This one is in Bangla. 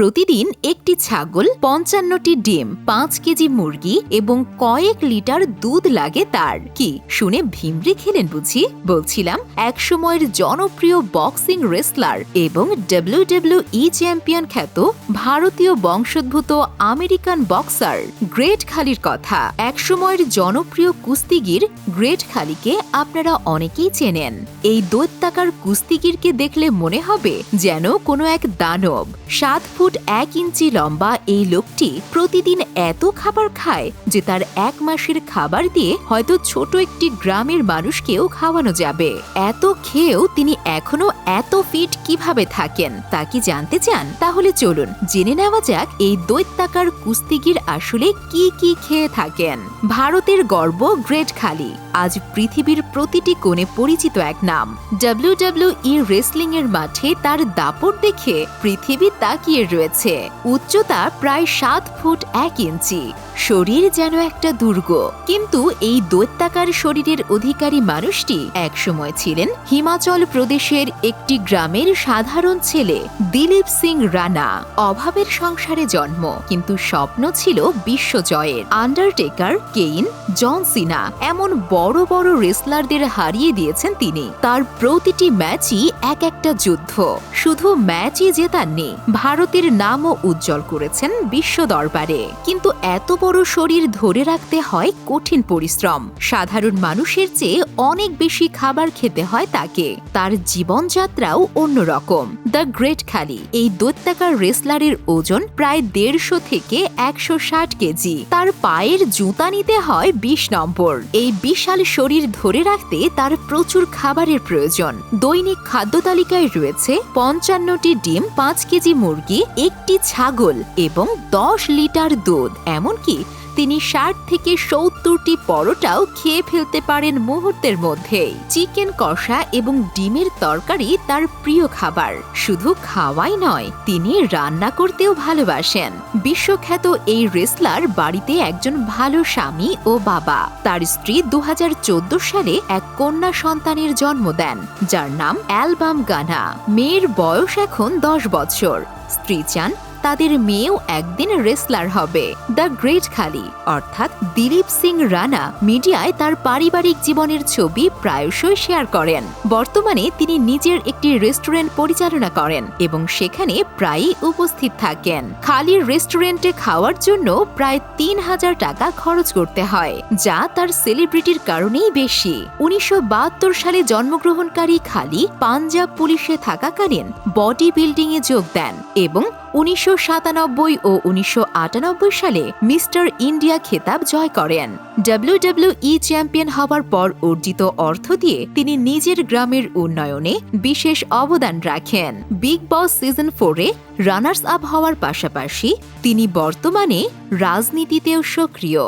প্রতিদিন একটি ছাগল পঞ্চান্নটি ডিম, পাঁচ কেজি মুরগি এবং কয়েক লিটার দুধ লাগে তার। কি, শুনে ভিমরি খেলেন বুঝি? বলছিলাম, একসময়ের জনপ্রিয় বক্সিং রেসলার এবং ডাব্লিউডাব্লিউ ই চ্যাম্পিয়ন খ্যাত ভারতীয় বংশোদ্ভূত আমেরিকান বক্সার গ্রেট খালির কথা। একসময়ের জনপ্রিয় কুস্তিগির গ্রেট খালিকে আপনারা অনেকেই চেনেন। এই দৈত্যাকার কুস্তিগিরকে দেখলে মনে হবে যেন কোনো এক দানব সাত ফুট এক ইঞ্চি লম্বা এই লোকটি প্রতিদিন এত খাবার খায় যে তার এক মাসের খাবার দিয়ে হয়তো ছোট একটি গ্রামের মানুষকেও খাওয়ানো যাবে। এত খেয়েও তিনি এখনও এত ফিট কীভাবে থাকেন, তা কি জানতে চান? তাহলে চলুন, জেনে নেওয়া যাক এই দৈত্যাকার কুস্তিগির আসলে কি কি খেয়ে থাকেন। ভারতের গর্ব গ্রেট খালি, আজ পৃথিবীর প্রতিটি কোণে পরিচিত এক নাম। ডাব্লিউডাব্লিউই রেসলিং এর মাঠে তার দাপট দেখে পৃথিবী তাকিয়ে রয়েছে উচ্চতা প্রায় সাত ফুট এক ইঞ্চি। শরীর যেন একটা দুর্গ। কিন্তু এই দৈত্যাকার শরীরের অধিকারী মানুষটি একসময় ছিলেন হিমাচল প্রদেশের একটি গ্রামের সাধারণ ছেলে, দিলীপ সিং রানা। অভাবের সংসারে জন্ম, কিন্তু স্বপ্ন ছিল বিশ্বজয়ের আন্ডারটেকার কেইন জন সিনা, এমন বড় বড় রেসলারদের হারিয়ে দিয়েছেন তিনি। তার প্রতিটি ম্যাচই এক একটা যুদ্ধ। শুধু ম্যাচই জেতাননি ভারতের নামও উজ্জ্বল করেছেন বিশ্ব দরবারে। কিন্তু এত বড় শরীর ধরে রাখতে হয় কঠিন পরিশ্রম। সাধারণ মানুষের চেয়ে অনেক বেশি খাবার খেতে হয় তাকে। তার জীবনযাত্রাও অন্যরকম। দ্য গ্রেট খালি। এই দৈত্যাকার রেসলারের ওজন প্রায় দেড়শো থেকে একশো ষাট কেজি। তার পায়ের জুতা নিতে হয় বিশ নম্বর। এই বিশাল শরীর ধরে রাখতে তার প্রচুর খাবারের প্রয়োজন। দৈনিক খাদ্য তালিকায় রয়েছে পঞ্চান্নটি ডিম, পাঁচ কেজি মুরগি, একটি ছাগল এবং দশ লিটার দুধ। এমনকি তিনি ষাট থেকে সত্তরটি পরোটাও খেয়ে ফেলতে পারেন মুহূর্তের মধ্যেই। চিকেন কষা এবং ডিমের তরকারি তার প্রিয় খাবার। শুধু খাওয়াই নয়, তিনি রান্না করতেও ভালোবাসেন। বিশ্বখ্যাত এই রেসলার বাড়িতে একজন ভালো স্বামী ও বাবা। তার স্ত্রী দু হাজার চোদ্দ সালে এক কন্যা সন্তানের জন্ম দেন, যার নাম অ্যালবাম গানা। মেয়ের বয়স এখন দশ বছর। স্ত্রী চান তাদের মেয়েও একদিন রেসলার হবে। দ্য গ্রেট খালি অর্থাৎ দিলীপ সিং রানা, মিডিয়ায় তার পারিবারিক জীবনের ছবি প্রায়শই শেয়ার করেন। বর্তমানে তিনি নিজের একটি রেস্টুরেন্ট পরিচালনা করেন এবং সেখানে প্রায়ই উপস্থিত থাকেন। খালি রেস্টুরেন্টে খাওয়ার জন্য প্রায় তিন হাজার টাকা খরচ করতে হয়, যা তার সেলিব্রিটির কারণেই বেশি। উনিশশো বাহাত্তর সালে জন্মগ্রহণকারী খালি পাঞ্জাব পুলিশে থাকাকালীন বডি বিল্ডিংয়ে যোগ দেন এবং উনিশশো সাতানব্বই ও উনিশশো আটানব্বই সালে মিস্টার ইন্ডিয়া খেতাব জয় করেন। ডাব্লিউডাব্লিউই চ্যাম্পিয়ন হবার পর অর্জিত অর্থ দিয়ে তিনি নিজের গ্রামের উন্নয়নে বিশেষ অবদান রাখেন। বিগ বস সিজন ফোরে রানার্স আপ হওয়ার পাশাপাশি তিনি বর্তমানে রাজনীতিতেও সক্রিয়।